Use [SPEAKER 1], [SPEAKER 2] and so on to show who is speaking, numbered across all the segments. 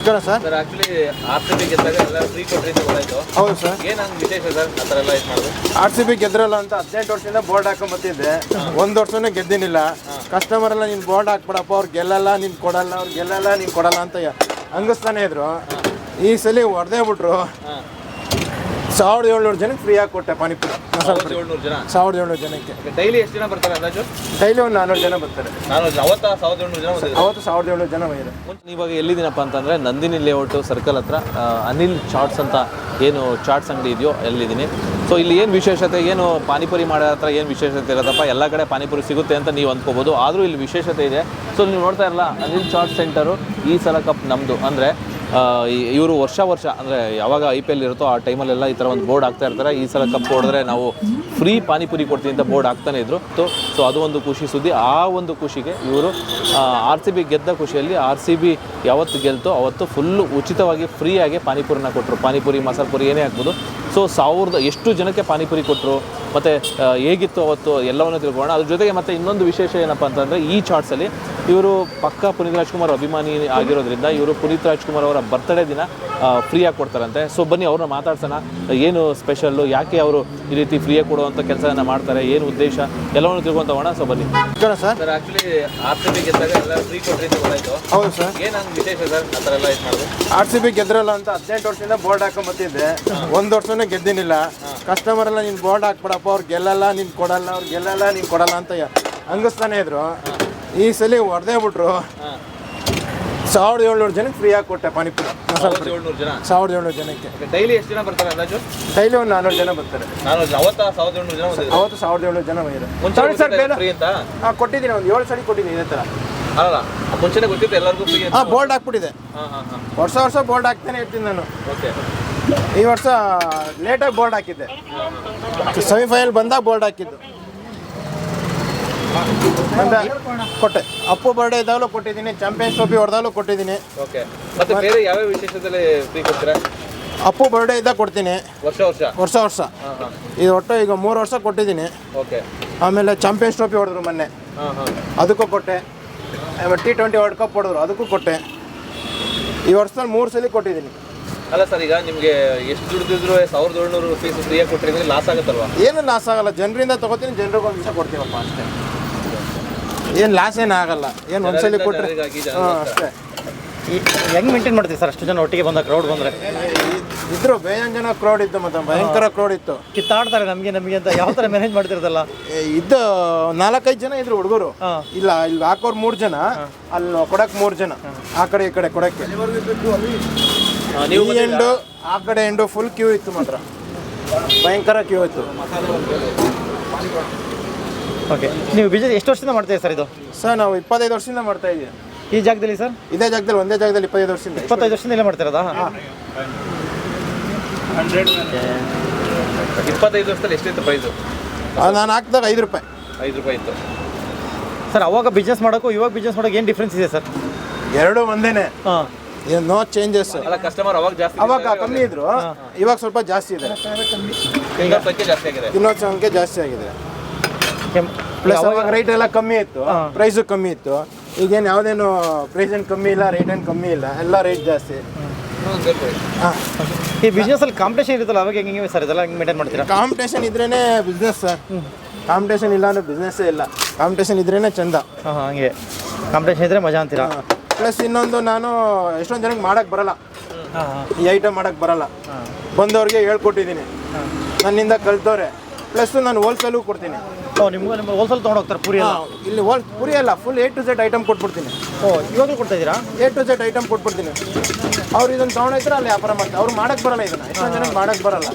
[SPEAKER 1] ನಮಸ್ಕಾರ sir.
[SPEAKER 2] Sir actually R C B ಗೆದ್ದಾಗ ಎಲ್ಲ ಫ್ರೀ ಅಂತ ಗೊತ್ತಾಯ್ತು.
[SPEAKER 1] ಹೌದು ಸರ್.
[SPEAKER 2] ಏನ್ ಹಂಗ್ ವಿಶೇಷ ಸರ್ ಆ ಥರ ಎಲ್ಲ ಇದು ಮಾಡೋದು?
[SPEAKER 1] ಆರ್ ಸಿ ಬಿ ಗೆದ್ರಲ್ಲ ಅಂತ ಹದಿನೆಂಟು ವರ್ಷದಿಂದ ಬೋರ್ಡ್ ಹಾಕೊಂಡ್ ಬರ್ತಿದ್ದೆ. ಒಂದು ವರ್ಷನೇ ಗೆದ್ದಿನಿಲ್ಲ. ಕಸ್ಟಮರ್ ಎಲ್ಲ ನೀನು ಬೋರ್ಡ್ ಹಾಕ್ಬಿಡಪ್ಪ ಅವ್ರು ಗೆಲ್ಲಲ್ಲ ನೀನು ಕೊಡಲ್ಲ ಅವ್ರು ಗೆಲ್ಲಲ್ಲ ನೀನು ಕೊಡಲ್ಲ ಅಂತ ಹಂಗಿಸ್ತಾನೆ ಇದ್ರು. ಈ ಸಲ ಹೊಡೆದೇ ಬಿಟ್ರು. ಸಾವಿರದ ಏಳ್ನೂರು ಜನಕ್ಕೆ ಫ್ರೀಯಾಗಿ ಕೊಟ್ಟೆ ಪಾನಿಪುರಿ. ಮಸಾಲೆ
[SPEAKER 2] ಸಾವಿರದ
[SPEAKER 1] ಪುರಿ
[SPEAKER 2] ಏಳ್ನೂರು ಜನ?
[SPEAKER 1] ಸಾವಿರದ ಏಳ್ನೂರು ಜನಕ್ಕೆ.
[SPEAKER 2] ಡೈಲಿ ಎಷ್ಟು ಜನ ಬರ್ತಾರೆ ಅಂದಾಜು?
[SPEAKER 1] ಡೈಲಿ ಒಂದು ನಾನ್ನೂರು ಜನ ಬರ್ತಾರೆ.
[SPEAKER 2] ನಾನು ಅವತ್ತ ಸಾವಿರದ ಏಳ್ನೂರು ಜನ ಬರ್ತಾರೆ
[SPEAKER 1] ಅವತ್ತು ಸಾವಿರದ ಏಳ್ನೂರು ಜನ ಬಂದಿದೆ
[SPEAKER 2] ಇವಾಗ ಎಲ್ಲಿದ್ದೀನಪ್ಪ ಅಂತಂದರೆ ನಂದಿನಿ ಲೇಔಟ್ ಸರ್ಕಲ್ ಹತ್ರ ಆ, ಅನಿಲ್ ಚಾಟ್ಸ್ ಅಂತ ಏನು ಚಾಟ್ಸ್ ಅಂಗಡಿ ಇದೆಯೋ ಎಲ್ಲಿದ್ದೀನಿ. ಸೊ ಇಲ್ಲಿ ಏನು ವಿಶೇಷತೆ ಏನು ಪಾನಿಪುರಿ ಮಾಡೋ ಹತ್ರ ಏನು ವಿಶೇಷತೆ ಇರೋದಪ್ಪ? ಎಲ್ಲ ಕಡೆ ಪಾನಿಪುರಿ ಸಿಗುತ್ತೆ ಅಂತ ನೀವು ಅಂದ್ಕೋಬೋದು. ಆದರೂ ಇಲ್ಲಿ ವಿಶೇಷತೆ ಇದೆ. ಸೊ ನೀವು ನೋಡ್ತಾ ಇರಲ್ಲ ಅನಿಲ್ ಚಾಟ್ ಸೆಂಟರು ಈ ಸಲ ಕಪ್ ನಮ್ಮದು ಅಂದರೆ ಇವರು ವರ್ಷ ವರ್ಷ ಅಂದರೆ ಯಾವಾಗ ಐ ಪಿ ಎಲ್ ಇರುತ್ತೋ ಆ ಟೈಮಲ್ಲೆಲ್ಲ ಈ ಥರ ಒಂದು ಬೋರ್ಡ್ ಹಾಕ್ತಾ ಇರ್ತಾರೆ. ಈ ಸಲ ಕಪ್ ಹೊಡೆದ್ರೆ ನಾವು ಫ್ರೀ ಪಾನಿಪುರಿ ಕೊಡ್ತೀವಿ ಅಂತ ಬೋರ್ಡ್ ಹಾಕ್ತಾನೆ ಇದ್ರು. ಸೊ ಅದು ಒಂದು ಖುಷಿ ಸುದ್ದಿ. ಆ ಒಂದು ಖುಷಿಗೆ ಇವರು ಆರ್ ಸಿ ಬಿ ಗೆದ್ದ ಖುಷಿಯಲ್ಲಿ ಆರ್ ಸಿ ಬಿ ಯಾವತ್ತು ಗೆಲ್ತೋ ಅವತ್ತು ಫುಲ್ಲು ಉಚಿತವಾಗಿ ಫ್ರೀಯಾಗಿ ಪಾನಿಪುರಿನ ಕೊಟ್ಟರು ಪಾನಿಪುರಿ, ಮಸಾಲ ಪುರಿ ಏನೇ ಹಾಕ್ಬೋದು ಸೊ ಸಾವಿರದ, ಎಷ್ಟು ಜನಕ್ಕೆ ಪಾನಿಪುರಿ ಕೊಟ್ಟರು ಮತ್ತು ಹೇಗಿತ್ತು ಅವತ್ತು ಎಲ್ಲವನ್ನು ತಿಳ್ಕೊಳ್ಳೋಣ. ಅದ್ರ ಜೊತೆಗೆ ಮತ್ತೆ ಇನ್ನೊಂದು ವಿಶೇಷ ಏನಪ್ಪ ಅಂತಂದರೆ ಈ ಚಾರ್ಟ್ಸಲ್ಲಿ ಇವರು ಪಕ್ಕ ಪುನೀತ್ ರಾಜ್ಕುಮಾರ್ ಅಭಿಮಾನಿ ಆಗಿರೋದ್ರಿಂದ ಇವರು ಪುನೀತ್ ರಾಜ್ಕುಮಾರ್ ಅವರ ಬರ್ತ್ಡೇ ದಿನ ಫ್ರೀಯಾಗಿ ಕೊಡ್ತಾರಂತೆ. ಸೊ ಬನ್ನಿ ಅವ್ರನ್ನ ಮಾತಾಡ್ಸೋಣ. ಏನು ಸ್ಪೆಷಲ್ಲು ಯಾಕೆ ಅವರು ಈ ರೀತಿ ಫ್ರೀಯಾಗಿ ಕೊಡುವಂಥ ಕೆಲಸನ ಮಾಡ್ತಾರೆ? ಏನು ಉದ್ದೇಶ? ಎಲ್ಲವನ್ನು ತಿಳ್ಕೊಂತ ಹೋಗೋಣ. ಸೊ ಬನ್ನಿ.
[SPEAKER 1] Sir.
[SPEAKER 2] Sir actually R C B ಗೆದ್ದಾಗ ಎಲ್ಲ ಫ್ರೀ ಕೊಟ್ರಿ ಅಂತ
[SPEAKER 1] ಹೌದು ಸರ್.
[SPEAKER 2] ಏನು ವಿಶೇಷ ಸರ್ ಆ ಥರ ಎಲ್ಲ ಇದು ಮಾಡೋದು?
[SPEAKER 1] ಆರ್ ಸಿ ಬಿ ಗೆದ್ರಲ್ಲ ಅಂತ ಹದಿನೆಂಟು ವರ್ಷದಿಂದ ಬೋರ್ಡ್ ಹಾಕೊಂಡ್ ಬತ್ತಿದ್ದೆ ಒಂದು ವರ್ಷನೇ ಗೆದ್ದಿನಿಲ್ಲ. ಕಸ್ಟಮರ್ ಎಲ್ಲ ನೀನು ಬೋರ್ಡ್ ಹಾಕ್ಬಿಡಪ್ಪ ಅವ್ರು ಗೆಲ್ಲಲ್ಲ ನಿನ್ ಕೊಡಲ್ಲ ಅವ್ರು ಗೆಲ್ಲಲ್ಲ ನೀನು ಕೊಡಲ್ಲ ಅಂತ ಹಂಗಸ್ತಾನೆ ಇದ್ರು. ಈ ಸಲ ಹೊಡೆದೇ ಬಿಟ್ರು. ಸಾವಿರದ ಏಳ್ನೂರು ಜನಕ್ಕೆ ಫ್ರೀಯಾಗಿ ಕೊಟ್ಟೆ ಪಾನಿಪುರಿ ಮಸಾಲೆ
[SPEAKER 2] ಸಾವಿರದ
[SPEAKER 1] ಪುರಿ
[SPEAKER 2] ಏಳ್ನೂರು ಜನ?
[SPEAKER 1] ಸಾವಿರದ ಏಳ್ನೂರು ಜನಕ್ಕೆ.
[SPEAKER 2] ಡೈಲಿ ಎಷ್ಟು ಜನ ಬರ್ತಾರೆ ಅಂದಾಜು?
[SPEAKER 1] ಡೈಲಿ ಒಂದು ನಾನ್ನೂರು ಜನ ಬರ್ತಾರೆ.
[SPEAKER 2] ನಾನು ಅವತ್ತ ಸಾವಿರದ ಏಳ್ನೂರು ಜನ ಬಂದಿದ್ರು.
[SPEAKER 1] ಅವತ್ತು ಸಾವಿರದ ಏಳ್ನೂರು ಜನ ಸರಿ
[SPEAKER 2] ಫ್ರೀ ಅಂತ?
[SPEAKER 1] ಹಾಂ ಕೊಟ್ಟಿದ್ದೀನಿ ಒಂದು ಏಳು ಸಾರಿ ಕೊಟ್ಟಿದ್ದೀನಿ ಇದೇ ಥರ
[SPEAKER 2] ಅಲ್ಲ ಮುಂಚೆನೆ ಗೊತ್ತಿತ್ತು ಎಲ್ಲರಿಗೂ ಫ್ರೀ
[SPEAKER 1] ಹಾಂ ಬೋರ್ಡ್ ಹಾಕ್ಬಿಟ್ಟಿದೆ
[SPEAKER 2] ಹಾಂ ಹಾಂ ಹಾಂ.
[SPEAKER 1] ವರ್ಷ ವರ್ಷ ಬೋರ್ಡ್ ಹಾಕ್ತಾನೆ ಇರ್ತೀನಿ ನಾನು.
[SPEAKER 2] ಓಕೆ.
[SPEAKER 1] ಈ ವರ್ಷ ಲೇಟಾಗಿ ಬೋರ್ಡ್ ಹಾಕಿದ್ದೆ. ಸೆಮಿಫೈನಲ್ ಬಂದಾಗ ಬೋರ್ಡ್ ಹಾಕಿದ್ದು. ಕೊಟ್ಟೆ. ಅಪ್ಪು ಬರ್ಡೇ ಇದ್ದಾಗಲೂ ಕೊಟ್ಟಿದ್ದೀನಿ ಚಾಂಪಿಯನ್ಸ್ ಟ್ರೋಫಿ ಹೊಡೆದಾಗಲೂ ಕೊಟ್ಟಿದ್ದೀನಿ.
[SPEAKER 2] ಓಕೆ ಮತ್ತೆ ಬೇರೆ ಯಾವ್ಯಾವ ವಿಶೇಷದಲ್ಲಿ ಫ್ರೀ ಕೊಡ್ತೀರಾ?
[SPEAKER 1] ಅಪ್ಪು ಬರ್ಡೇ ಇದ್ದಾಗ ಕೊಡ್ತೀನಿ.
[SPEAKER 2] ವರ್ಷ ವರ್ಷ?
[SPEAKER 1] ವರ್ಷ ವರ್ಷ. ಇದು ಒಟ್ಟು ಈಗ ಮೂರು ವರ್ಷ ಕೊಟ್ಟಿದ್ದೀನಿ.
[SPEAKER 2] ಓಕೆ
[SPEAKER 1] ಆಮೇಲೆ ಚಾಂಪಿಯನ್ಸ್ ಟ್ರೋಫಿ ಹೊಡೆದ್ರು ಮೊನ್ನೆ. ಅದಕ್ಕೂ ಕೊಟ್ಟೆ. ಆಮೇಲೆ ಟಿ ಟ್ವೆಂಟಿ ವರ್ಲ್ಡ್ ಕಪ್ ಹೊಡೆದ್ರು ಅದಕ್ಕೂ ಕೊಟ್ಟೆ. ಈ ವರ್ಷದಲ್ಲಿ ಮೂರು ಸಲ ಕೊಟ್ಟಿದ್ದೀನಿ.
[SPEAKER 2] ಅಲ್ಲ ಸರ್ ಈಗ ನಿಮಗೆ ಎಷ್ಟು ದುಡ್ದಿದ್ರು ಸಾವಿರದ ಏಳ್ನೂರು ಫೀಸ್ ಫ್ರೀಯಾಗಿ ಕೊಟ್ಟರೆ ಅಂದ್ರೆ ಲಾಸ್ ಆಗುತ್ತಲ್ವ?
[SPEAKER 1] ಏನು ಲಾಸ್ ಆಗಲ್ಲ. ಜನರಿಂದ ತಗೋತೀನಿ ಜನರಿಗೆ ಒಂದು ದಿವಸ ಕೊಡ್ತೀವಪ್ಪ ಅಷ್ಟೇ. ಏನು ಲಾಸ್ ಏನು ಆಗಲ್ಲ. ಏನು ಒಂದ್ಸಲಿ ಕೊಟ್ಟರೆ ಅಷ್ಟೇ.
[SPEAKER 3] ಹೆಂಗ್ ಮೇಂಟೈನ್ ಮಾಡ್ತೀವಿ ಸರ್ ಅಷ್ಟು ಜನ ಒಟ್ಟಿಗೆ ಬಂದ ಕ್ರೌಡ್ ಬಂದ್ರೆ?
[SPEAKER 1] ಇದ್ರು ಬೇಜಾನ್ ಜನ ಕ್ರೌಡ್ ಇತ್ತು ಮತ್ತೆ ಭಯಂಕರ ಕ್ರೌಡ್ ಇತ್ತು.
[SPEAKER 3] ಕಿತ್ತಾಡ್ತಾರೆ ನಮಗೆ ನಮಗೆ ಅಂತ ಯಾವ ಥರ ಮ್ಯಾನೇಜ್ ಮಾಡ್ತಿರೋದಲ್ಲ?
[SPEAKER 1] ಇದ್ದು ನಾಲ್ಕೈದು ಜನ ಇದ್ರು ಹುಡುಗರು. ಇಲ್ಲ ಇಲ್ಲಿ ಹಾಕೋರು ಮೂರು ಜನ ಅಲ್ಲಿ ಕೊಡಕ್ಕೆ ಮೂರು ಜನ ಆ ಕಡೆ ಈ ಕಡೆ ಕೊಡಕ್ಕೆ.
[SPEAKER 2] ನೀವು
[SPEAKER 1] ಈ ಎಂಡು ಆ ಕಡೆ ಎಂಡು ಫುಲ್ ಕ್ಯೂ ಇತ್ತು ಮಾತ್ರ. ಭಯಂಕರ ಕ್ಯೂ ಇತ್ತು.
[SPEAKER 3] ಓಕೆ ನೀವು ಬಿಸ್ನೆಸ್ ಎಷ್ಟು ವರ್ಷದಿಂದ ಮಾಡ್ತೀವಿ ಸರ್ ಇದು?
[SPEAKER 1] ಸರ್ ನಾವು ಇಪ್ಪತ್ತೈದು ವರ್ಷದಿಂದ ಮಾಡ್ತಾ ಇದ್ದೀವಿ.
[SPEAKER 3] ಈ ಜಾಗದಲ್ಲಿ ಸರ್?
[SPEAKER 1] ಇದೇ ಜಾಗದಲ್ಲಿ ಒಂದೇ ಜಾಗದಲ್ಲಿ ಇಪ್ಪತ್ತೈದು ವರ್ಷದಿಂದ.
[SPEAKER 3] ಇಪ್ಪತ್ತೈದು ವರ್ಷದಿಂದ ಇಲ್ಲೇ ಮಾಡ್ತಿರೋದಾ
[SPEAKER 2] ಇಪ್ಪತ್ತೈದು ವರ್ಷದಲ್ಲಿ ಎಷ್ಟಿತ್ತು ಪ್ರೈಸು
[SPEAKER 1] ನಾನು ಹಾಕಿದಾಗ ಐದು ರೂಪಾಯಿ.
[SPEAKER 2] ಐದು ರೂಪಾಯಿ ಇತ್ತು.
[SPEAKER 3] ಸರ್ ಅವಾಗ ಬಿಸ್ನೆಸ್ ಮಾಡೋಕ್ಕೂ ಇವಾಗ ಬಿಸ್ನೆಸ್ ಮಾಡೋಕೆ ಏನು ಡಿಫ್ರೆನ್ಸ್ ಇದೆ ಸರ್?
[SPEAKER 1] ಎರಡು ಒಂದೇನೆ.
[SPEAKER 3] ಹಾಂ.
[SPEAKER 1] ಏನು ನೋ ಚೇಂಜಸ್
[SPEAKER 2] ಅಲ್ಲ ಕಸ್ಟಮರ್ ಅವಾಗ ಜಾಸ್ತಿ
[SPEAKER 1] ಅವಾಗ ಕಮ್ಮಿ ಇದ್ರು. ಇವಾಗ ಸ್ವಲ್ಪ ಜಾಸ್ತಿ ಇದೆ.
[SPEAKER 2] ಸಂಖ್ಯೆ ಜಾಸ್ತಿ ಆಗಿದೆ.
[SPEAKER 1] ತಿನ್ನೋ ಸಂಖ್ಯೆ ಜಾಸ್ತಿ ಆಗಿದೆ. ಪ್ಲಸ್ ಅವಾಗ ರೈಟ್ ಎಲ್ಲ ಕಮ್ಮಿ ಇತ್ತು. ಪ್ರೈಸು ಕಮ್ಮಿ ಇತ್ತು. ಈಗೇನು ಯಾವುದೇನು ಪ್ರೈಸ್ ಏನು ಕಮ್ಮಿ ಇಲ್ಲ ರೇಟ್ ಏನು ಕಮ್ಮಿ ಇಲ್ಲ ಎಲ್ಲ ರೇಟ್ ಜಾಸ್ತಿ.
[SPEAKER 3] ಈ ಬಿಸ್ನೆಸ್ ಬಿಸ್ನೆಸ್ಸಲ್ಲಿ ಕಾಂಪಿಟೇಷನ್ ಇರುತ್ತಲ್ಲ ಅವಾಗ ಹೆಂಗೆ ಸರ್ ಇದೆಲ್ಲ ಹೆಂಗೆ ಮೇಂಟೈನ್ ಮಾಡ್ತೀರಾ?
[SPEAKER 1] ಕಾಂಪಿಟೇಷನ್ ಇದ್ರೇ ಬಿಸ್ನೆಸ್ ಸರ್ ಕಾಂಪಿಟೇಷನ್ ಇಲ್ಲ ಅಂದ್ರೆ ಬಿಸ್ನೆಸ್ಸೇ ಇಲ್ಲ. ಕಾಂಪಿಟೇಷನ್ ಇದ್ರೇ ಚಂದ.
[SPEAKER 3] ಹಾಂ ಹಾಗೆ ಹಂಗೆ. ಕಾಂಪಿಟೇಷನ್ ಇದ್ರೆ ಮಜಾ ಅಂತೀರಾ?
[SPEAKER 1] ಪ್ಲಸ್ ಇನ್ನೊಂದು ನಾನು ಎಷ್ಟೊಂದು ಜನಕ್ಕೆ ಮಾಡಕ್ಕೆ ಬರಲ್ಲ. ಈ ಐಟಮ್ ಮಾಡಕ್ಕೆ ಬರಲ್ಲ. ಬಂದವ್ರಿಗೆ ಹೇಳ್ಕೊಟ್ಟಿದ್ದೀನಿ. ನನ್ನಿಂದ ಕಲ್ತವ್ರೆ. ಪ್ಲಸ್ ನಾನು ಹೋಲ್ಸೇಲು ಕೊಡ್ತೀನಿ.
[SPEAKER 3] ಓ ನಿಮ್ಗೆ ನಿಮ್ಮ ಹೋಲ್ಸೇಲ್ ತೊಗೊಂಡು ಹೋಗ್ತಾರೆ ಪೂರಿ ಎಲ್ಲ?
[SPEAKER 1] ಇಲ್ಲಿ ಹೋಲ್ ಪುರಿ ಅಲ್ಲ full A to Z item ಕೊಟ್ಬಿಡ್ತೀನಿ.
[SPEAKER 3] ಓ ಇವಾಗಲೂ ಕೊಡ್ತಾ ಇದ್ದೀರಾ?
[SPEAKER 1] ಎ ಟು ಝೆಡ್ ಐಟಮ್ ಕೊಟ್ಬಿಡ್ತೀನಿ. ಅವ್ರು ಇದನ್ನು ತೊಗೊಂಡೋಗ್ತಾರೆ ಅಲ್ಲಿ ವ್ಯಾಪಾರ ಮಾಡ್ತಾರೆ. ಅವ್ರು ಮಾಡಕ್ಕೆ ಬರಲ್ಲ ಇದನ್ನು. ಎಷ್ಟೊಂದು ಜನಕ್ಕೆ ಮಾಡಕ್ಕೆ ಬರಲ್ಲ.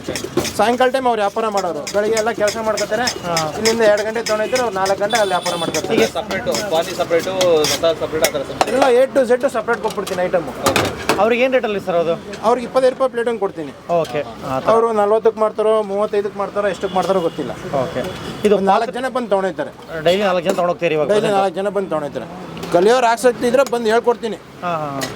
[SPEAKER 1] ಸಾಯಂಕಾಲ ಟೈಮ್ ಅವ್ರು ವ್ಯಾಪಾರ ಮಾಡೋರು. ಬೆಳಿಗ್ಗೆ ಎಲ್ಲ ಕೆಲಸ ಮಾಡ್ಕೊತಾರೆ. ಇಲ್ಲಿಂದ ಎರಡು ಗಂಟೆ ತೊಗೊಂಡಿದ್ರೆ ಅವ್ರು ನಾಲ್ಕು ಗಂಟೆ ಅಲ್ಲಿ ವ್ಯಾಪಾರ ಮಾಡ್ತಾರೆ
[SPEAKER 2] ಈಗ ಸಪ್ರೇಟು ಪಾನಿ ಸಪ್ರೇಟು ಸಪ್ರೇಟ್ ಆ ಥರ separate.
[SPEAKER 1] A to Z separate ಕೊಟ್ಬಿಡ್ತೀನಿ ಐಟಮ್
[SPEAKER 3] ಅವ್ರಿಗೆ ಏನು ರೇಟಲ್ಲಿ ಸರ್ ಅದು?
[SPEAKER 1] ಅವ್ರಿಗೆ ಇಪ್ಪತ್ತೈದು ರೂಪಾಯಿ ಪ್ಲೇಟನ್ನು ಕೊಡ್ತೀನಿ.
[SPEAKER 3] ಓಕೆ
[SPEAKER 1] ಅವರು ನಲ್ವತ್ತಕ್ಕೆ ಮಾಡ್ತಾರೋ ಮೂವತ್ತೈದಕ್ಕೆ ಮಾಡ್ತಾರೋ ಎಷ್ಟಕ್ಕೆ ಮಾಡ್ತಾರೋ ಗೊತ್ತಿಲ್ಲ.
[SPEAKER 3] ಓಕೆ ಇದು
[SPEAKER 1] ನಾಲ್ಕು ಜನ ಬಂದು ತೊಗೊಂಡೋಯ್ತಾರೆ
[SPEAKER 3] ಡೈಲಿ ನಾಲ್ಕು ಜನ ತೊಗೊಂಡೋಗ್ತೀರಿ ಇವಾಗ
[SPEAKER 1] ಡೈಲಿ ನಾಲ್ಕು ಜನ ಬಂದು ತೊಗೊಂಡೋಯ್ತಾರೆ ಕಲಿಯೋರು ಆಸಕ್ತಿ ಇದ್ರೆ ಬಂದು ಹೇಳ್ಕೊಡ್ತೀನಿ.
[SPEAKER 3] ಹಾಂ ಹಾಂ ಹಾಂ.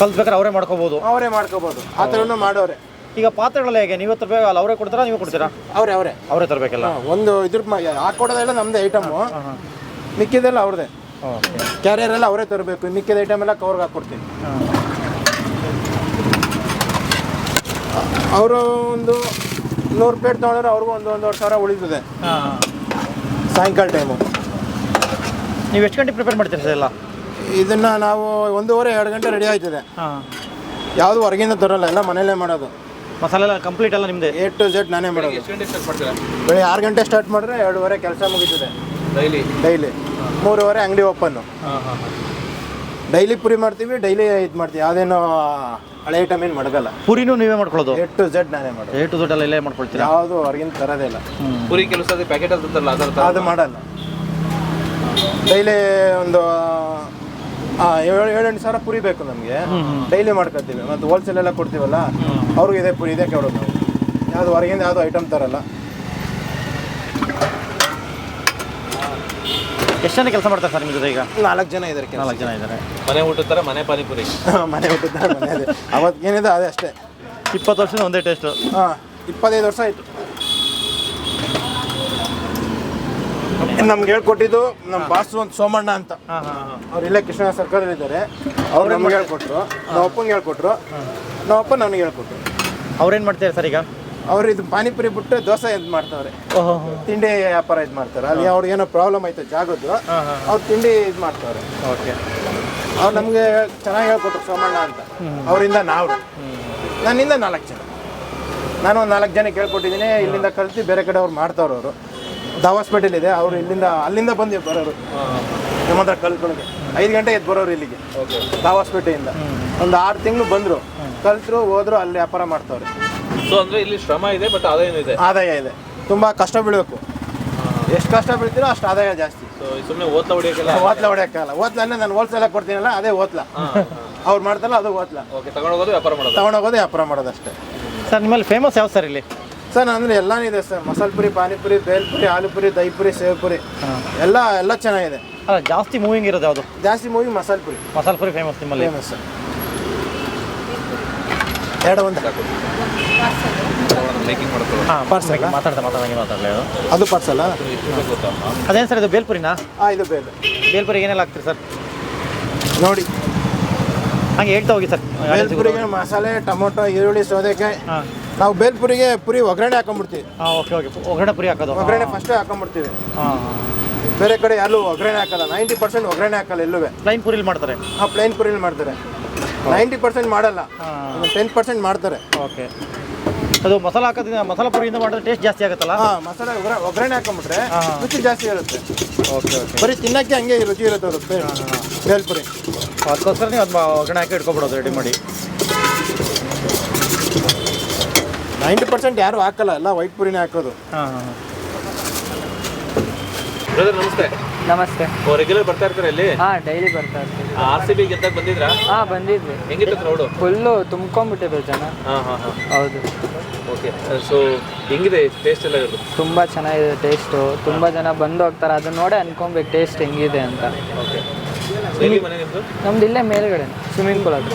[SPEAKER 3] ಕಲ್ತ್ಬೇಕಾದ್ರೆ ಅವರೇ ಮಾಡ್ಕೋಬೋದು?
[SPEAKER 1] ಅವರೇ ಮಾಡ್ಕೋಬೋದು. ಆ ಥರನೂ ಮಾಡೋರೆ.
[SPEAKER 3] ಈಗ ಪಾತ್ರೆಗಳೆಲ್ಲ ಹೇಗೆ? ನೀವು ತರಬೇಕು ಅಲ್ಲಿ ಅವರೇ ಕೊಡ್ತಾರಾ ನೀವು ಕೊಡ್ತೀರಾ?
[SPEAKER 1] ಅವರೇ ಅವರೇ.
[SPEAKER 3] ಅವರೇ ತರಬೇಕಲ್ಲ?
[SPEAKER 1] ಒಂದು ಇದ್ರ ಹಾಕೊಡೋದೆಲ್ಲ ನಮ್ಮದೇ ಐಟಮು ಮಿಕ್ಕಿದೆಲ್ಲ ಅವ್ರದ್ದೇ
[SPEAKER 3] ಓಕೆ
[SPEAKER 1] ಕ್ಯಾರಿಯರ್ ಎಲ್ಲ ಅವರೇ ತರಬೇಕು. ಮಿಕ್ಕಿದ ಐಟಮ್ ಎಲ್ಲ ಕವರ್ಗೆ ಹಾಕ್ಕೊಡ್ತೀನಿ ಅವರು ಒಂದು ನೂರು ಪ್ಲೇಟ್ ತೊಗೊಂಡ್ರೆ ಅವ್ರಿಗೂ ಒಂದು ಒಂದೂವರೆ ಸಾವಿರ ಉಳಿತದೆ.
[SPEAKER 3] ಹಾಂ.
[SPEAKER 1] ಸಾಯಂಕಾಲ ಟೈಮು
[SPEAKER 3] ನೀವು ಎಷ್ಟು ಗಂಟೆ ಪ್ರಿಪೇರ್ ಮಾಡ್ತೀರಿ ಸರ್ ಎಲ್ಲ?
[SPEAKER 1] ಇದನ್ನು ನಾವು ಒಂದೂವರೆ ಎರಡು ಗಂಟೆ ರೆಡಿ ಆಯ್ತದೆ.
[SPEAKER 3] ಹಾಂ.
[SPEAKER 1] ಯಾವುದು ಹೊರಗಿಂದ ತರೋಲ್ಲ ಎಲ್ಲ ಮನೆಯಲ್ಲೇ ಮಾಡೋದು.
[SPEAKER 3] ಮಸಾಲೆ ಎಲ್ಲ ಕಂಪ್ಲೀಟ್ ಎಲ್ಲ ನಿಮ್ಮದೇ
[SPEAKER 1] ಎ ಟು ಝೆಡ್ ನಾನೇ ಮಾಡೋದು. ಬೆಳಿಗ್ಗೆ ಆರು ಗಂಟೆ ಸ್ಟಾರ್ಟ್ ಮಾಡಿದ್ರೆ ಎರಡೂವರೆ ಕೆಲಸ ಮುಗೀತದೆ.
[SPEAKER 2] ಡೈಲಿ
[SPEAKER 1] ಡೈಲಿ ಮೂರುವರೆ ಅಂಗಡಿ ಓಪನ್ನು
[SPEAKER 2] ಹಾಂ ಹಾಂ.
[SPEAKER 1] ಡೈಲಿ ಪುರಿ ಮಾಡ್ತೀವಿ ಡೈಲಿ ಇದು ಮಾಡ್ತೀವಿ. ಯಾವುದೇನೋ ಹಳೆ ಐಟಮ್ ಏನು ಮಡಗಲ್ಲ.
[SPEAKER 3] ಪುರಿನೂ ನೀವೇ ಮಾಡ್ಕೊಳ್ಳೋದು?
[SPEAKER 1] ಎ ಟು ಝೆಡ್ ನಾನೇ ಮಾಡೋದು.
[SPEAKER 3] ಟು ದೊಡ್ಡ ಇಲ್ಲೇ ಮಾಡ್ಕೊಳ್ತೀರಾ?
[SPEAKER 1] ಯಾವುದು ಹೊರಗಿನ ತರೋದೇ ಇಲ್ಲ.
[SPEAKER 2] ಪುರಿ ಕೆಲಸ ಪ್ಯಾಕೆಟ್ ಅಂತಲ್ಲ ಅದರ ಥರ
[SPEAKER 1] ಅದು ಮಾಡಲ್ಲ. ಡೈಲಿ ಒಂದು ಆ, ಏಳು ಏಳೆಂಟು ಸಾವಿರ ಪುರಿ ಬೇಕು ನಮಗೆ. ಡೈಲಿ ಮಾಡ್ಕೊತೀವಿ ಮತ್ತು ಹೋಲ್ಸೇಲ್ ಎಲ್ಲ ಕೊಡ್ತೀವಲ್ಲ ಅವ್ರಿಗೆ ಇದೆ ಪುರಿ ಇದೆ ಕೇಳೋದು ನಾವು. ಯಾವುದು ಹೊರಗಿಂದ ಯಾವುದು ಐಟಮ್ ತರಲ್ಲ.
[SPEAKER 3] ಎಷ್ಟು ಜನ ಕೆಲಸ ಮಾಡ್ತಾರೆ ಸರ್ ನಿಮ್ಮ ಜೊತೆ ಈಗ?
[SPEAKER 1] ನಾಲ್ಕು ಜನ ಇದ್ದಾರೆ ಕೆಲಸ
[SPEAKER 3] ನಾಲ್ಕು ಜನ ಇದ್ದಾರೆ.
[SPEAKER 2] ಮನೆ ಊಟದ ಥರ ಮನೆ ಪಾನಿಪುರಿ.
[SPEAKER 1] ಮನೆ ಊಟದ ಮನೆ ಅದೇ ಅವತ್ತು ಏನಿದೆ ಅದೇ ಅಷ್ಟೇ.
[SPEAKER 3] ಇಪ್ಪತ್ತು ವರ್ಷದ ಒಂದೇ ಟೇಸ್ಟು
[SPEAKER 1] ಹಾಂ ಇಪ್ಪತ್ತೈದು ವರ್ಷ ಆಯಿತು. ನಮ್ಗೆ ಹೇಳ್ಕೊಟ್ಟಿದ್ದು ನಮ್ಮ ಬಾಸು ಒಂದು ಸೋಮಣ್ಣ ಅಂತ.
[SPEAKER 3] ಹಾಂ ಹಾಂ ಹಾಂ.
[SPEAKER 1] ಅವ್ರು ಇಲ್ಲೇ ಕೃಷ್ಣ ಸರ್ಕಲ್ ಇದ್ದಾರೆ. ಅವ್ರು ನಮ್ಗೆ ಹೇಳ್ಕೊಟ್ರು. ನಮ್ಮ ಅಪ್ಪಂಗೆ ಹೇಳ್ಕೊಟ್ರು. ನಮ್ಮ ಅಪ್ಪ ನನಗೆ ಹೇಳ್ಕೊಟ್ರು.
[SPEAKER 3] ಅವ್ರೇನು ಮಾಡ್ತಾರೆ ಸರ್ ಈಗ?
[SPEAKER 1] ಅವ್ರು ಇದು ಪಾನಿಪುರಿ ಬಿಟ್ಟು ದೋಸೆ ಇದು ಮಾಡ್ತಾವ್ರೆ. ತಿಂಡಿ ವ್ಯಾಪಾರ ಇದು ಮಾಡ್ತಾರೆ. ಅಲ್ಲಿ ಅವ್ರಿಗೆ ಏನೋ ಪ್ರಾಬ್ಲಮ್ ಆಯ್ತು ಜಾಗದ್ದು ಅವ್ರು ತಿಂಡಿ ಇದು ಮಾಡ್ತಾವ್ರೆ.
[SPEAKER 3] ಓಕೆ.
[SPEAKER 1] ಅವ್ರು ನಮಗೆ ಚೆನ್ನಾಗಿ ಹೇಳ್ಕೊಟ್ರು ಸೋಮಣ್ಣ ಅಂತ. ಅವರಿಂದ ನಾವು. ನನ್ನಿಂದ ನಾಲ್ಕು ಜನ. ನಾನು ಒಂದು ನಾಲ್ಕು ಜನ ಹೇಳ್ಕೊಟ್ಟಿದ್ದೀನಿ ಇಲ್ಲಿಂದ ಕಲ್ತು ಬೇರೆ ಕಡೆ ಅವ್ರು ಮಾಡ್ತಾವ್ರು ಅವರು. ದಾವಾಸ್ಪೇಟೆಲ್ ಇದೆ ಅವರು ಇಲ್ಲಿಂದ ಅಲ್ಲಿಂದ ಬಂದು ಬರೋರು. ನಮ್ಮ ಹತ್ರ ಕಲ್ತ್ಕೊಳಕ್ಕೆ ಐದು ಗಂಟೆ ಎದ್ದು ಬರೋರು ಇಲ್ಲಿಗೆ. ದಾವಾಸ್ಪೇಟೆಯಿಂದ ಒಂದು ಆರು ತಿಂಗಳು ಬಂದರು. ಕಲ್ತರು ಹೋದ್ರು ಅಲ್ಲಿ ವ್ಯಾಪಾರ ಮಾಡ್ತಾವ್ರೆ.
[SPEAKER 2] ಸೊ ಅಂದರೆ ಇಲ್ಲಿ ಶ್ರಮ ಇದೆ ಬಟ್ ಆದಾಯನೂ ಇದೆ.
[SPEAKER 1] ಆದಾಯ ಇದೆ. ತುಂಬ ಕಷ್ಟ ಬೀಳಬೇಕು. ಎಷ್ಟು ಕಷ್ಟ ಬೀಳ್ತೀರೋ ಅಷ್ಟು ಆದಾಯ ಜಾಸ್ತಿ.
[SPEAKER 2] ಸೊ ಸುಮ್ಮನೆ ಓದ್ಲ ಹೊಡಿಯೋಕ್ಕೆಲ್ಲ?
[SPEAKER 1] ಓದ್ಲ ಹೊಡೆಯೋಕ್ಕಲ್ಲ ಓತ್ಲ ಅಂದ್ರೆ ನಾನು ಹೋಲ್ಸೇಲ್ ಕೊಡ್ತೀನಲ್ಲ ಅದೇ ಓದ್ಲ. ಅವ್ರು ಮಾಡ್ತಾರಲ್ಲ ಅದು ಓದ್ಲ.
[SPEAKER 2] ಓಕೆ ತಗೊಂಡೋಗೋದು ವ್ಯಾಪಾರ ಮಾಡೋದು?
[SPEAKER 1] ತಗೊಂಡೋಗೋದು ವ್ಯಾಪಾರ ಮಾಡೋದು ಅಷ್ಟೇ.
[SPEAKER 3] ಸರ್ ನಿಮ್ಮಲ್ಲಿ ಫೇಮಸ್ ಯಾವ ಸರ್ ಇಲ್ಲಿ?
[SPEAKER 1] ಸರ್ ಅಂದ್ರೆ ಎಲ್ಲಾನು ಇದೆ ಸರ್ ಮಸಾಲೆ ಪುರಿ ಪಾನಿಪುರಿ ಬೇಲ್ಪುರಿ ಆಲೂಪುರಿ ಸೇವ್ ಸೇವ್ಪುರಿ. ಎಲ್ಲ ಎಲ್ಲ ಚೆನ್ನಾಗಿದೆ.
[SPEAKER 3] ಅಲ್ಲ ಜಾಸ್ತಿ ಮೂವಿಂಗ್ ಇರೋದು ಯಾವುದು?
[SPEAKER 1] ಜಾಸ್ತಿ ಮೂವಿ ಮಸಾಲೆ ಪುರಿ
[SPEAKER 3] ಮಸಾಲೆ ಪುರಿ ಫೇಮಸ್ ನಿಮ್ಮಲ್ಲಿ.
[SPEAKER 1] ಫೇಮಸ್ ಎರಡು ಒಂದು.
[SPEAKER 3] ಹಾಂ
[SPEAKER 1] ಪಾರ್ಸಲ್
[SPEAKER 3] ಮಾತಾಡ್ತಾ ಮಾತಾಡಂಗೆ ಮಾತಾಡಲಿ
[SPEAKER 1] ಅದು ಪಾರ್ಸಲ್ಲ
[SPEAKER 3] ಅದೇನು ಸರ್ ಇದು ಬೇಲ್ಪುರಿನಾ?
[SPEAKER 1] ಹಾಂ ಇದು ಬೇಲ್.
[SPEAKER 3] ಬೇಲ್ಪುರಿಗೆ ಏನೆಲ್ಲ ಹಾಕ್ತೀರಿ ಸರ್?
[SPEAKER 1] ನೋಡಿ.
[SPEAKER 3] ಹಂಗೆ ಹೇಳ್ತಾ ಹೋಗಿ ಸರ್.
[SPEAKER 1] ಬೇಲ್ಪುರಿಗೆ ಮಸಾಲೆ ಟೊಮೊಟೊ ಈರುಳ್ಳಿ ಸೌದೆಕಾಯಿ ನಾವು ಬೇಲ್ಪುರಿಗೆ ಪುರಿ ಒಗ್ಗರಣೆ ಹಾಕೊಂಡ್ಬಿಡ್ತೀವಿ.
[SPEAKER 3] ಹಾಂ ಓಕೆ ಓಕೆ. ಒಗ್ಗರಣೆ ಪುರಿ ಹಾಕೋದು.
[SPEAKER 1] ಒಗ್ಗರಣೆ ಫಸ್ಟೇ ಹಾಕೊಂಡ್ಬಿಡ್ತೀವಿ.
[SPEAKER 3] ಹಾಂ.
[SPEAKER 1] ಬೇರೆ ಕಡೆ ಎಲ್ಲೂ ಒಗ್ಗರಣೆ ಹಾಕಲ್ಲ. ನೈಂಟಿ ಪರ್ಸೆಂಟ್ ಒಗ್ಗರಣೆ ಹಾಕಲ್ಲ ಎಲ್ಲೂ
[SPEAKER 3] ಪ್ಲೈನ್ ಪುರಿಲಿ ಮಾಡ್ತಾರೆ.
[SPEAKER 1] ಹಾಂ ಪ್ಲೈನ್ ಪುರಿಲಿ ಮಾಡ್ತಾರೆ. ನೈಂಟಿ ಪರ್ಸೆಂಟ್ ಮಾಡಲ್ಲ. ಟೆನ್ ಪರ್ಸೆಂಟ್ ಮಾಡ್ತಾರೆ.
[SPEAKER 3] ಓಕೆ. ಅದು ಮಸಾಲ ಹಾಕೋದ್ರಿಂದ ಮಸಾಲ ಪುರಿಯಿಂದ ಮಾಡಿದ್ರೆ ಟೇಸ್ಟ್ ಜಾಸ್ತಿ ಆಗುತ್ತಲ್ಲ?
[SPEAKER 1] ಹಾಂ ಮಸಾಲೆ ಒಗ್ಗರಣೆ ಒಗ್ಗರಣೆ ಹಾಕೊಂಡ್ಬಿಟ್ರೆ
[SPEAKER 3] ಹಾ.
[SPEAKER 1] ರುಚಿ ಜಾಸ್ತಿ ಇರುತ್ತೆ.
[SPEAKER 3] Okay okay.
[SPEAKER 1] ಬರೀ ತಿನ್ನಕ್ಕೆ ಹಂಗೆ ರುಚಿ ಇರುತ್ತೆ ಅದು ಬೇ- ಬೇಲ್ಪುರಿ.
[SPEAKER 3] ಅದಕ್ಕೋಸ್ಕರ ನೀವು ಅದು ಒಗ್ಗರಣೆ ಹಾಕಿ ಇಟ್ಕೊಬಿಡೋದು ರೆಡಿ ಮಾಡಿ.
[SPEAKER 1] ನೈಂಟಿ ಪರ್ಸೆಂಟ್ ಯಾರು ಹಾಕಲ್ಲ ಎಲ್ಲ ವೈಟ್ ಪುರಿನೇ ಹಾಕೋದು.
[SPEAKER 3] ಹಾಂ ಹಾಂ
[SPEAKER 2] ಬ್ರದರ್ ನಮಸ್ತೆ.
[SPEAKER 4] ನಮಸ್ತೆ.
[SPEAKER 2] ರೆಗ್ಯುಲರ್ ಬರ್ತಾ ಇರ್ತಾರೆ ಇಲ್ಲಿ?
[SPEAKER 4] ಹಾ ಡೈಲಿ ಬರ್ತಾ ಇರ್ತೀವಿ.
[SPEAKER 2] ಆರ್ ಸಿ ಬಿ ಗೆದ್ದಾಗ ಬಂದಿದ್ರಾ?
[SPEAKER 4] ಹಾ ಬಂದಿದ್ವಿ.
[SPEAKER 2] ಹೆಂಗಿತ್ತು ಕ್ರೌಡು
[SPEAKER 4] ಫುಲ್ಲು ತುಂಬ್ಕೊಂಡ್ಬಿಟ್ಟಿದ್ರು ಜನ.
[SPEAKER 2] ಹಾ ಹಾ ಹಾಂ.
[SPEAKER 4] ಹೌದು.
[SPEAKER 2] ಓಕೆ ಸೊ ಹೆಂಗಿದೆ ಟೇಸ್ಟ್ ಎಲ್ಲ ಇರೋದು?
[SPEAKER 4] ತುಂಬ ಚೆನ್ನಾಗಿದೆ ಟೇಸ್ಟು ತುಂಬ ಜನ ಬಂದು ಹೋಗ್ತಾರೆ. ಅದನ್ನ ನೋಡೇ ಅನ್ಕೊಬೇಕು ಟೇಸ್ಟ್ ಹೆಂಗಿದೆ ಅಂತ.
[SPEAKER 2] ಓಕೆ ಎಲ್ಲಿ ಮನೆ ನಿಮ್ಮದು
[SPEAKER 4] ನಮ್ದು ಇಲ್ಲೇ ಮೇಲ್ಗಡೆ ಸ್ವಿಮ್ಮಿಂಗ್ ಪೂಲ್ ಅದು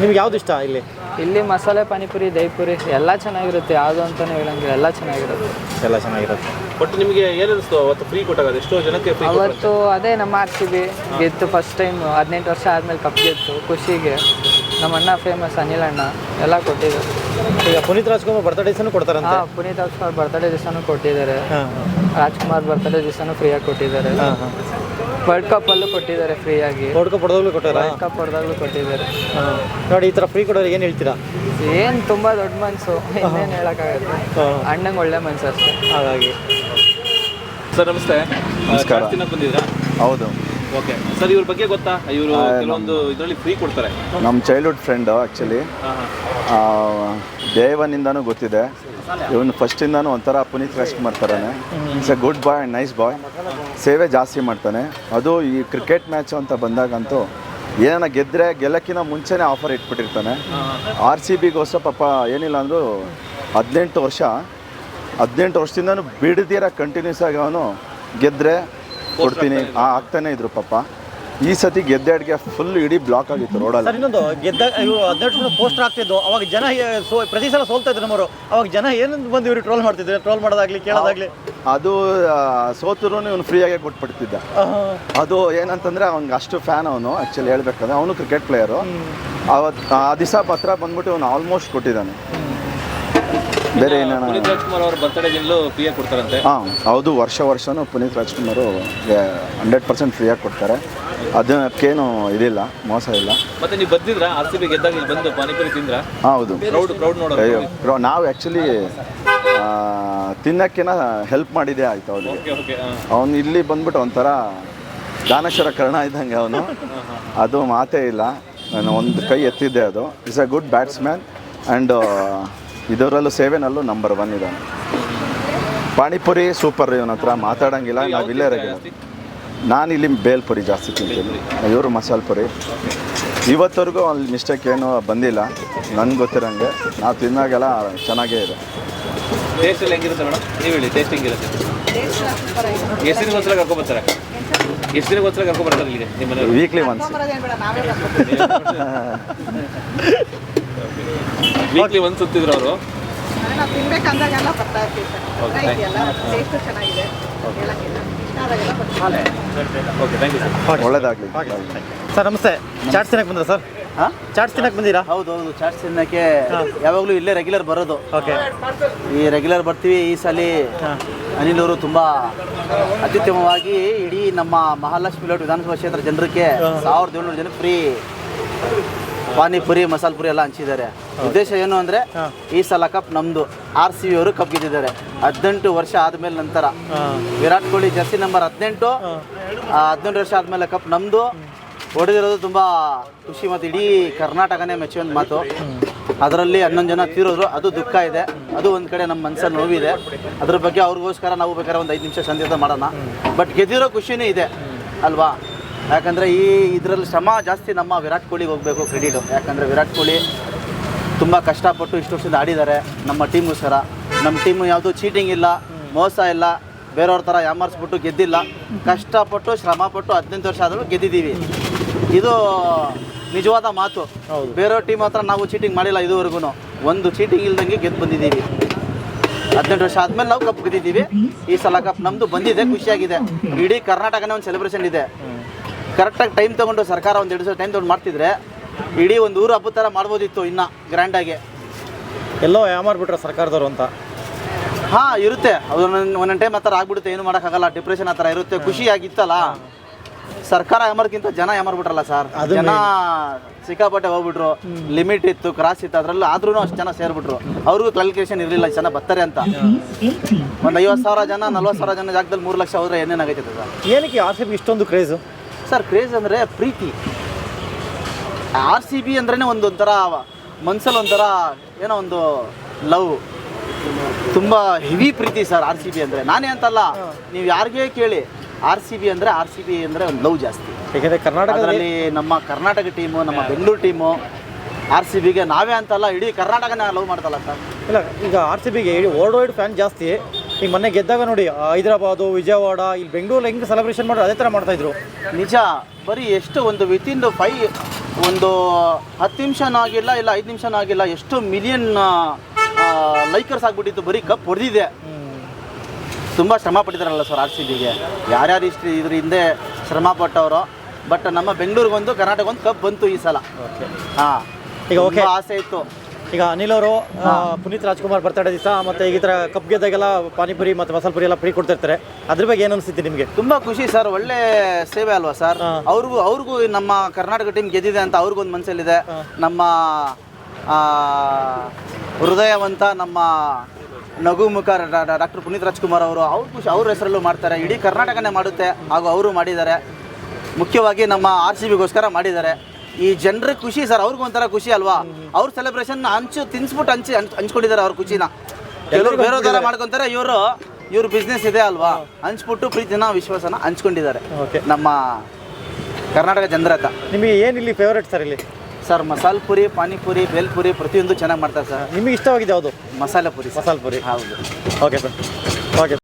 [SPEAKER 3] ನಿಮ್ಗೆ ಯಾವ್ದು ಇಷ್ಟ ಇಲ್ಲಿ?
[SPEAKER 4] ಇಲ್ಲಿ ಮಸಾಲೆ ಪಾನಿಪುರಿ ದೈಪುರಿ ಎಲ್ಲ ಚೆನ್ನಾಗಿರುತ್ತೆ. ಯಾವುದು ಅಂತಲೇ ಹೇಳಂಗಿಲ್ಲ. ಎಲ್ಲ ಚೆನ್ನಾಗಿರುತ್ತೆ.
[SPEAKER 3] ಎಲ್ಲ ಚೆನ್ನಾಗಿರುತ್ತೆ.
[SPEAKER 2] ಬಟ್ ನಿಮಗೆ ಏನು ಅನಿಸ್ತು ಅವತ್ತು ಫ್ರೀ ಕೊಟ್ಟಾಗ? ಎಷ್ಟೋ ಜನಕ್ಕೆ ಫ್ರೀ
[SPEAKER 4] ಅವತ್ತು ಅದೇ ನಮ್ಮ ಆರ್ ಸಿ ಬಿ ಗೆದ್ದು ಫಸ್ಟ್ ಟೈಮ್ ಹದಿನೆಂಟು ವರ್ಷ ಆದಮೇಲೆ ಕಪ್ ಗೆದ್ದು ಖುಷಿಗೆ ನಮ್ಮ ಅಣ್ಣ ಫೇಮಸ್ ಅನಿಲ್ ಅಣ್ಣ ಎಲ್ಲ ಕೊಟ್ಟಿದ್ದಾರೆ.
[SPEAKER 3] ಈಗ ಪುನೀತ್ ರಾಜ್ಕುಮಾರ್ ಬರ್ತಡೇ ದಿವಸನೂ ಕೊಡ್ತಾರಂತೆ.
[SPEAKER 4] ಹಾಂ ಪುನೀತ್ ರಾಜ್ಕುಮಾರ್ ಬರ್ತಡೇ ದಿವಸನೂ ಕೊಟ್ಟಿದ್ದಾರೆ.
[SPEAKER 3] ಹಾಂ
[SPEAKER 4] ರಾಜ್ಕುಮಾರ್ ಬರ್ತಡೇ ದಿವಸನೂ ಫ್ರೀಯಾಗಿ ಕೊಟ್ಟಿದ್ದಾರೆ.
[SPEAKER 3] ಹಾಂ ಹಾಂ.
[SPEAKER 4] ವರ್ಲ್ಡ್ ಕಪ್ ಅಲ್ಲೂ ಕೊಟ್ಟಿದ್ದಾರೆ ಫ್ರೀಯಾಗಿ
[SPEAKER 3] ಕಪ್ ಹೊಡೆದಾಗ್ಲೂ ಕೊಟ್ಟಾರ
[SPEAKER 4] ವರ್ಲ್ಡ್ ಕಪ್ ಹೊಡೆದಾಗ್ಲೂ ಕೊಟ್ಟಿದ್ದಾರೆ.
[SPEAKER 3] ನೋಡಿ ಈ ಥರ ಫ್ರೀ ಕೊಡೋರು ಏನು ಹೇಳ್ತೀರಾ?
[SPEAKER 4] ಏನು ತುಂಬಾ ದೊಡ್ಡ ಮನ್ಸು. ಇನ್ನೇನು ಹೇಳಕ್ಕಾಗತ್ತೆ ಅಣ್ಣಂಗೆ ಒಳ್ಳೆ ಮನ್ಸು ಅಷ್ಟೇ.
[SPEAKER 3] ಹಾಗಾಗಿ.
[SPEAKER 2] ಸರ್ ನಮಸ್ತೆ.
[SPEAKER 5] ನಮಸ್ಕಾರ.
[SPEAKER 2] ಬಂದಿದ್ರಾ
[SPEAKER 5] ಹೌದು.
[SPEAKER 2] ಓಕೆ. ಸರ್ ಇವ್ರ ಬಗ್ಗೆ ಗೊತ್ತಾ? ಇವರು ಕೆಲವೊಂದು ಇದರಲ್ಲಿ ಫ್ರೀ ಕೊಡ್ತಾರೆ.
[SPEAKER 5] ನಮ್ಮ ಚೈಲ್ಡ್ಹುಡ್ ಫ್ರೆಂಡು ಆ್ಯಕ್ಚುಲಿ ದೇವನಿಂದನೂ ಗೊತ್ತಿದೆ. ಇವನು ಫಸ್ಟಿಂದನೂ ಒಂಥರ ಪುನೀತ್ ರೆಸ್ಟ್ ಮಾಡ್ತಾರೆ it's a good boy and nice boy ಸೇವೆ ಜಾಸ್ತಿ ಮಾಡ್ತಾನೆ. ಅದು ಈ ಕ್ರಿಕೆಟ್ ಮ್ಯಾಚ್ ಅಂತ ಬಂದಾಗಂತೂ ಏನಾನ ಗೆದ್ದರೆ ಗೆಲ್ಲಕ್ಕಿಂತ ಮುಂಚೆನೇ ಆಫರ್ ಇಟ್ಬಿಟ್ಟಿರ್ತಾನೆ. ಆರ್ ಸಿ ಬಿಗೋಸ್ಕರ ಪಾಪ ಏನಿಲ್ಲ ಅಂದರೂ ಹದಿನೆಂಟು ವರ್ಷ, ಹದಿನೆಂಟು ವರ್ಷದಿಂದನೂ ಬಿಡದಿರ ಕಂಟಿನ್ಯೂಸ್ ಆಗಿ ಅವನು ಗೆದ್ದರೆ ಕೊಡ್ತೀನಿ. ಆಗ್ತಾನೆ ಇದ್ರು ಪಾಪ. ಈ ಸತಿ ಗೆದ್ದೆಡ್ಗೆ ಫುಲ್ ಇಡೀ ಬ್ಲಾಕ್ ಆಗಿತ್ತು ರೋಡಲ್ಲಿ
[SPEAKER 3] ಇನ್ನೊಂದು ಗೆದ್ದ ಹದಿನೆಂಟು ಪೋಸ್ಟರ್ ಆಗ್ತಿದ್ದು. ಅವಾಗ ಜನ ಪ್ರತಿ ಸಲ ಸೋಲ್ತಾ ಇದ್ರು ನಮ್ಮವರು. ಅವಾಗ ಜನ ಏನಂತ ಬಂದು ಇವ್ರು ಟ್ರೋಲ್ ಮಾಡ್ತಿದ್ರು? ಟ್ರೋಲ್ ಮಾಡೋದಾಗ್ಲಿ, ಕೇಳೋದಾಗ್ಲಿ.
[SPEAKER 5] ಅದು ಸೋತರು ಇವನು ಫ್ರೀಯಾಗೆ ಕೊಟ್ಬಿಡ್ತಿದ್ದ. ಅದು ಏನಂತಂದ್ರೆ ಅವ್ನಿಗೆ ಅಷ್ಟು ಫ್ಯಾನ್ ಅವನು ಆ್ಯಕ್ಚುಲಿ ಹೇಳ್ಬೇಕಂದ್ರೆ. ಅವನು ಕ್ರಿಕೆಟ್ ಪ್ಲೇಯರು ಅವತ್ತು ಆ ದಿವಸ ಪತ್ರ ಬಂದ್ಬಿಟ್ಟು ಇವನು ಆಲ್ಮೋಸ್ಟ್ ಕೊಟ್ಟಿದ್ದಾನೆ. ಬೇರೆ ಏನೇನು.
[SPEAKER 2] ಪುನೀತ್ ರಾಜ್ಕುಮಾರ್ ಅವ್ರ ಬರ್ತ್ಡೇ ದಿನಲು ಫ್ರೀ ಆಗಿ ಕೊಡ್ತಾರಂತೆ.
[SPEAKER 5] ಹಾಂ ಹೌದು ವರ್ಷ ವರ್ಷನೂ ಪುನೀತ್ ರಾಜ್ಕುಮಾರು ಹಂಡ್ರೆಡ್ ಪರ್ಸೆಂಟ್ ಫ್ರೀಯಾಗಿ ಕೊಡ್ತಾರೆ. ಅದಕ್ಕೇನು ಇದಿಲ್ಲ ಮೋಸ ಇಲ್ಲ.
[SPEAKER 2] ಮತ್ತೆ ನೀವು ಬಂದಿದ್ರ? ಆರ್ ಸಿ ಬಿ ಗೆದ್ದಾಗ ಇಲ್ಲಿ ಬಂದು ಪಾನಿಪುರಿ ತಿಂದ್ರ?
[SPEAKER 5] ಹೌದು. ನಾವು ಆ್ಯಕ್ಚುಲಿ ತಿನ್ನೋಕ್ಕಿನ ಹೆಲ್ಪ್ ಮಾಡಿದೆ ಆಯ್ತು ಅವನಿಗೆ. ಅವನು ಇಲ್ಲಿ ಬಂದ್ಬಿಟ್ಟು ಒಂಥರ ದಾನೇಶ್ವರ ಕರ್ಣ ಇದ್ದಂಗೆ ಅವನು. ಅದು ಮಾತೇ ಇಲ್ಲ. ನಾನು ಒಂದು ಕೈ ಎತ್ತಿದ್ದೆ ಅದು. Is a good batsman and ಇದರಲ್ಲೂ ಸೇವೆನಲ್ಲೂ ನಂಬರ್ ಒನ್ ಇದ್ದಾನೆ ಪಾನಿಪುರಿ ಸೂಪರ್ ಇವನ ಹತ್ರ. ಮಾತಾಡೋಂಗಿಲ್ಲ. ನಾವು ಇಲ್ಲೇ ರೆಗ್ಯುಲರ್ ನಾನು ಇಲ್ಲಿ ಬೇಲ್ಪುರಿ ಜಾಸ್ತಿ ತಿಂತೀನಿ. ಇವರು ಮಸಾಲೆ ಪುರಿ. ಇವತ್ತವರೆಗೂ ಅಲ್ಲಿ ಮಿಸ್ಟೇಕ್ ಏನು ಬಂದಿಲ್ಲ. ನನಗೆ ಗೊತ್ತಿರೋಂಗೆ. ನಾವು ತಿನ್ನಾಗೆಲ್ಲ ಚೆನ್ನಾಗೇ ಇದೆ.
[SPEAKER 2] ಟೇಸ್ಟ್ ಎಲ್ಲ ಹೆಂಗಿರುತ್ತೆ ಮೇಡಮ್? ನೀವು ಹೇಳಿ ಟೇಸ್ಟ್ ಹೆಂಗಿರುತ್ತೆ? ಎಷ್ಟು ದಿನಕ್ಕೊಂದ್ಸಲ ಕರ್ಕೊಂಡ್ ಬರ್ತಾರೆ? ಎಷ್ಟು ದಿನಕ್ಕೊಂದ್ಸಲ ಕರ್ಕೊಂಡ್ ಬರ್ತಾರೆ ಇಲ್ಲಿಗೆ ನಿಮ್ಮ ಮನೆಯವರು?
[SPEAKER 5] ವೀಕ್ಲಿ ಒನ್ಸ್
[SPEAKER 2] ವೀಕ್ಲಿ ಒಂದು ಸುತ್ತಿದ್ರು ಅವರು?
[SPEAKER 5] ಒಳ್ಳೇದಾಗಲಿ.
[SPEAKER 3] ಸರ್ ನಮಸ್ತೆ. ಚಾಟ್ಸ್ ತಿನ್ನಕ್ಕೆ ಬಂದ್ರ ಸರ್ ಚಾಟ್ಸ್ ತಿನ್ನಕ್ಕೆ ಬಂದಿರಾ?
[SPEAKER 6] ಹೌದು ಹೌದು ಚಾಟ್ಸ್ ತಿನ್ನಕ್ಕೆ ಯಾವಾಗಲೂ ಇಲ್ಲೇ ರೆಗ್ಯುಲರ್ ಬರೋದು.
[SPEAKER 3] ಓಕೆ
[SPEAKER 6] ಈ ರೆಗ್ಯುಲರ್ ಬರ್ತೀವಿ ಈ ಸಲ ಅನಿಲ್ ಅವರು ತುಂಬಾ ಅತ್ಯುತ್ತಮವಾಗಿ ಇಡೀ ನಮ್ಮ ಮಹಾಲಕ್ಷ್ಮಿ ಲೋಟ್ ವಿಧಾನಸಭಾ ಕ್ಷೇತ್ರ ಜನರಿಗೆ ಸಾವಿರದ ಏಳ್ನೂರು ಜನ ಫ್ರೀ ಪಾನಿಪುರಿ ಮಸಾಲ ಪುರಿ ಎಲ್ಲ ಹಂಚಿದ್ದಾರೆ. ಉದ್ದೇಶ ಏನು ಅಂದ್ರೆ ಈ ಸಲ ಕಪ್ ನಮ್ದು ಆರ್ ಸಿ ಬಿ ಅವರು ಕಪ್ ಗೆದ್ದಿದ್ದಾರೆ. ಹದಿನೆಂಟು ವರ್ಷ ಆದಮೇಲೆ ನಂತರ. ವಿರಾಟ್ ಕೊಹ್ಲಿ ಜರ್ಸಿ ನಂಬರ್ ಹದಿನೆಂಟು ಹದಿನೆಂಟು ವರ್ಷ ಆದಮೇಲೆ ಕಪ್ ನಮ್ಮದು ಹೊಡೆದಿರೋದು ತುಂಬ ಖುಷಿ ಮತ್ತು ಇಡೀ ಕರ್ನಾಟಕನೇ ಮೆಚ್ಚುವಂಥ ಮಾತು. ಅದರಲ್ಲಿ ಹನ್ನೊಂದು ಜನ ತೀರೋದ್ರು, ಅದು ದುಃಖ ಇದೆ. ಅದು ಒಂದು ಕಡೆ ನಮ್ಮ ಮನಸ್ಸಲ್ಲಿ ನೋವಿದೆ. ಅದ್ರ ಬಗ್ಗೆ ಅವ್ರಿಗೋಸ್ಕರ ನಾವು ಬೇಕಾದ್ರೆ ಒಂದು ಐದು ನಿಮಿಷ ಸಂದೇಶ ಮಾಡೋಣ. ಬಟ್ ಗೆದ್ದಿರೋ ಖುಷಿನೂ ಇದೆ, ಅಲ್ವಾ? ಯಾಕಂದರೆ ಈ ಇದರಲ್ಲಿ ಶ್ರಮ ಜಾಸ್ತಿ ನಮ್ಮ ವಿರಾಟ್ ಕೊಹ್ಲಿಗೆ ಹೋಗಬೇಕು ಕ್ರೆಡಿಟು. ಯಾಕಂದರೆ ವಿರಾಟ್ ಕೊಹ್ಲಿ ತುಂಬ ಕಷ್ಟಪಟ್ಟು ಇಷ್ಟು ವರ್ಷದಿಂದ ಆಡಿದ್ದಾರೆ. ನಮ್ಮ ಟೀಮ್ಗೋಸ್ಕರ ನಮ್ಮ ಟೀಮು ಯಾವುದು ಚೀಟಿಂಗ್ ಇಲ್ಲ, ಮೋಸ ಇಲ್ಲ. ಬೇರೆಯವ್ರ ಥರ ಯಾಮರ್ಸ್ಬಿಟ್ಟು ಗೆದ್ದಿಲ್ಲ. ಕಷ್ಟಪಟ್ಟು, ಶ್ರಮಪಟ್ಟು ಹದಿನೆಂಟು ವರ್ಷ ಆದರೂ ಗೆದ್ದಿದ್ದೀವಿ. ಇದು ನಿಜವಾದ ಮಾತು. ಬೇರೆಯವ್ರ ಟೀಮ್ ಹತ್ರ ನಾವು ಚೀಟಿಂಗ್ ಮಾಡಿಲ್ಲ ಇದುವರೆಗೂ ಒಂದು ಚೀಟಿಂಗ್ ಇಲ್ದಂಗೆ ಗೆದ್ದು ಬಂದಿದ್ದೀವಿ. ಹದಿನೆಂಟು ವರ್ಷ ಆದಮೇಲೆ ನಾವು ಕಪ್ ಗೆದ್ದಿದ್ದೀವಿ. ಈ ಸಲ ಕಪ್ ನಮ್ಮದು ಬಂದಿದೆ ಖುಷಿಯಾಗಿದೆ. ಇಡೀ ಕರ್ನಾಟಕನೇ ಒಂದು ಸೆಲೆಬ್ರೇಷನ್ ಇದೆ. ಕರೆಕ್ಟಾಗಿ ಟೈಮ್ ತೊಗೊಂಡು ಸರ್ಕಾರ ಒಂದು ಎರಡು ಸಾವಿರ ಟೈಮ್ ತೊಗೊಂಡು ಮಾಡ್ತಿದ್ರೆ ಇಡೀ ಒಂದು ಊರು ಹಬ್ಬದ ಥರ ಮಾಡ್ಬೋದಿತ್ತು ಇನ್ನು ಗ್ರ್ಯಾಂಡಾಗಿ
[SPEAKER 3] ಎಲ್ಲೋ ಯಾಮಾರ್ಬಿಟ್ರೆ ಸರ್ಕಾರದವರು ಅಂತ.
[SPEAKER 6] ಹಾಂ ಇರುತ್ತೆ. ಅದು ಒಂದೊಂದು ಒಂದೊಂದು ಟೈಮ್ ಆ ಥರ ಆಗ್ಬಿಡುತ್ತೆ. ಏನು ಮಾಡೋಕ್ಕಾಗಲ್ಲ. ಡಿಪ್ರೆಷನ್ ಆ ಥರ ಇರುತ್ತೆ. ಖುಷಿಯಾಗಿತ್ತಲ್ಲ. ಸರ್ಕಾರ ಎಮರ್ಗಿಂತ ಜನ ಎಮರ್ಬಿಟ್ರಲ್ಲ ಸರ್? ಜನ ಸಿಕ್ಕಾಪಟ್ಟೆ ಹೋಗ್ಬಿಟ್ರು ಲಿಮಿಟ್ ಇತ್ತು ಕ್ರಾಸ್ ಇತ್ತು ಅದ್ರಲ್ಲೂ ಆದ್ರೂ ಅಷ್ಟು ಜನ ಸೇರ್ಬಿಟ್ರು. ಅವ್ರಿಗೂ ಕ್ವಾಲಿಫಿಕೇಶನ್ ಇರಲಿಲ್ಲ ಜನ ಬರ್ತಾರೆ ಅಂತ. ಒಂದು ಐವತ್ತು ಸಾವಿರ ಜನ ನಲ್ವತ್ತು ಸಾವಿರ ಜನ ಜಾಗದಲ್ಲಿ ಮೂರು ಲಕ್ಷ ಹೋದ್ರೆ ಏನೇನಾಗೈತೆ ಸರ್
[SPEAKER 3] ಏನಕ್ಕೆ ಆರ್ ಸಿ ಬಿ ಇಷ್ಟೊಂದು ಕ್ರೇಜು
[SPEAKER 6] ಸರ್ ಕ್ರೇಜ್ ಅಂದರೆ ಪ್ರೀತಿ. ಆರ್ ಸಿ ಬಿ ಅಂದ್ರೇ ಒಂದು ಒಂಥರ ಮನ್ಸಲ್ಲಿ ಒಂಥರ ಏನೋ ಒಂದು ಲವ್ ತುಂಬ ಹೆವಿ ಪ್ರೀತಿ ಸರ್ ಆರ್ ಸಿ ಬಿ ಅಂದರೆ. ನಾನೇ ಅಂತಲ್ಲ ನೀವು ಯಾರಿಗೇ ಕೇಳಿ ಆರ್ ಸಿ ಬಿ ಅಂದರೆ ಆರ್ ಸಿ ಬಿ ಅಂದರೆ ಒಂದು ಲವ್ ಜಾಸ್ತಿ.
[SPEAKER 3] ಯಾಕೆಂದರೆ ಕರ್ನಾಟಕದಲ್ಲಿ
[SPEAKER 6] ನಮ್ಮ ಕರ್ನಾಟಕ ಟೀಮು ನಮ್ಮ ಬೆಂಗಳೂರು ಟೀಮು ಆರ್ ಸಿ ಬಿಗೆ ನಾವೇ ಅಂತಲ್ಲ ಇಡೀ ಕರ್ನಾಟಕನೇ ಲವ್ ಮಾಡ್ತಲ್ಲ ಸರ್.
[SPEAKER 3] ಇಲ್ಲ ಈಗ ಆರ್ ಸಿ ಬಿಗೆ ವರ್ಲ್ಡ್ ವೈಡ್ ಫ್ಯಾನ್ ಜಾಸ್ತಿ. ಈಗ ಮೊನ್ನೆ ಗೆದ್ದಾಗ ನೋಡಿ ಹೈದರಾಬಾದು ವಿಜಯವಾಡ ಇಲ್ಲಿ ಬೆಂಗಳೂರು ಹೆಂಗೆ ಸೆಲೆಬ್ರೇಷನ್ ಮಾಡೋದು ಅದೇ ಥರ ಮಾಡ್ತಾಯಿದ್ರು
[SPEAKER 6] ನಿಜ ಬರೀ ಎಷ್ಟು ಒಂದು ವಿತಿನ್ ಫೈ ಒಂದು ಹತ್ತು ನಿಮಿಷನೂ ಆಗಿಲ್ಲ ಇಲ್ಲ ಐದು ನಿಮಿಷನೂ ಆಗಿಲ್ಲ ಎಷ್ಟು ಮಿಲಿಯನ್ ಲೈಕರ್ಸ್ ಆಗಿಬಿಟ್ಟಿತ್ತು ಬರೀ ಕಪ್ ಹೊಡೆದಿದೆ. ತುಂಬ ಶ್ರಮ ಪಟ್ಟಿದ್ದಾರಲ್ಲ ಸರ್ ಆರ್ ಸಿ ಬಿಗೆ. ಯಾರ್ಯಾರು ಇಷ್ಟು ಇದ್ರ ಹಿಂದೆ ಶ್ರಮ ಪಟ್ಟವರು ಬಟ್ ನಮ್ಮ ಬೆಂಗಳೂರಿಗೊಂದು ಕರ್ನಾಟಕ ಕಪ್ ಬಂತು ಈ ಸಲ. ಹಾಂ.
[SPEAKER 3] ಈಗ ಓಕೆ
[SPEAKER 6] ಆಸೆ ಇತ್ತು.
[SPEAKER 3] ಈಗ ಅನಿಲ್ ಅವರು ಪುನೀತ್ ರಾಜ್ಕುಮಾರ್ ಬರ್ತಡೇ ದಿವಸ ಮತ್ತು ಈಗ ಈ ಥರ ಕಪ್ ಗೆದ್ದಾಗೆಲ್ಲ ಪಾನಿಪುರಿ ಮತ್ತು ಮಸಾಲ ಪುರಿ ಎಲ್ಲ ಫ್ರೀ ಕೊಡ್ತಿರ್ತಾರೆ. ಅದ್ರ ಬಗ್ಗೆ ಏನು ಅನಿಸುತ್ತೆ ನಿಮಗೆ?
[SPEAKER 6] ತುಂಬ ಖುಷಿ ಸರ್ ಒಳ್ಳೆ ಸೇವೆ ಅಲ್ವಾ ಸರ್. ಅವ್ರಿಗೂ ಅವ್ರಿಗೂ ನಮ್ಮ ಕರ್ನಾಟಕ ಟೀಮ್ ಗೆದ್ದಿದೆ ಅಂತ ಅವ್ರಿಗೊಂದು ಮನಸ್ಸಲ್ಲಿದೆ ನಮ್ಮ ಹೃದಯವಂತ ನಮ್ಮ ನಗು ಮುಖ ಡಾಕ್ಟರ್ ಪುನೀತ್ ರಾಜ್ಕುಮಾರ್ ಅವರು ಅವ್ರ ಖುಷಿ ಅವ್ರ ಹೆಸರಲ್ಲೂ ಮಾಡ್ತಾರೆ. ಇಡೀ ಕರ್ನಾಟಕನೇ ಮಾಡುತ್ತೆ. ಹಾಗೂ ಅವರು ಮಾಡಿದ್ದಾರೆ. ಮುಖ್ಯವಾಗಿ ನಮ್ಮ ಆರ್ ಸಿ ಬಿಗೋಸ್ಕರ ಮಾಡಿದ್ದಾರೆ. ಈ ಜನರ ಖುಷಿ ಸರ್ ಅವ್ರಿಗೂ ಒಂಥರ ಖುಷಿ ಅಲ್ವಾ? ಅವ್ರ ಸೆಲೆಬ್ರೇಷನ್ ಹಂಚು ತಿನ್ಸ್ಬಿಟ್ಟು ಹಂಚಿ ಹಂಚ್- ಹಂಚ್ಕೊಂಡಿದ್ದಾರೆ ಅವ್ರ ಖುಷಿನ. ಕೆಲವರು ಬೇರೆ ಥರ ಮಾಡ್ಕೊತಾರೆ. ಇವರು ಇವ್ರ ಬಿಸ್ನೆಸ್ ಇದೆ ಅಲ್ವಾ? ಹಂಚ್ಬಿಟ್ಟು ಪ್ರೀತಿನ ವಿಶ್ವಾಸನ ಹಂಚ್ಕೊಂಡಿದ್ದಾರೆ. ನಮ್ಮ ಕರ್ನಾಟಕ ಜನರ ಹತ್ರ.
[SPEAKER 3] ನಿಮಗೆ ಏನಿಲ್ಲಿ ಇಲ್ಲಿ ಫೇವ್ರೇಟ್ ಸರ್ ಇಲ್ಲಿ?
[SPEAKER 6] ಸರ್ ಮಸಾಲ ಪುರಿ ಪಾನಿಪುರಿ ಬೇಲ್ಪುರಿ ಪ್ರತಿಯೊಂದು ಚೆನ್ನಾಗಿ ಮಾಡ್ತಾರೆ ಸರ್.
[SPEAKER 3] ನಿಮಗೆ ಇಷ್ಟವಾಗಿದೆ ಯಾವುದು?
[SPEAKER 6] ಮಸಾಲೆ ಪುರಿ ಮಸಾಲ
[SPEAKER 3] ಮಸಾಲೆ ಪುರಿ.
[SPEAKER 6] ಹೌದು.
[SPEAKER 3] Okay sir. ಓಕೆ.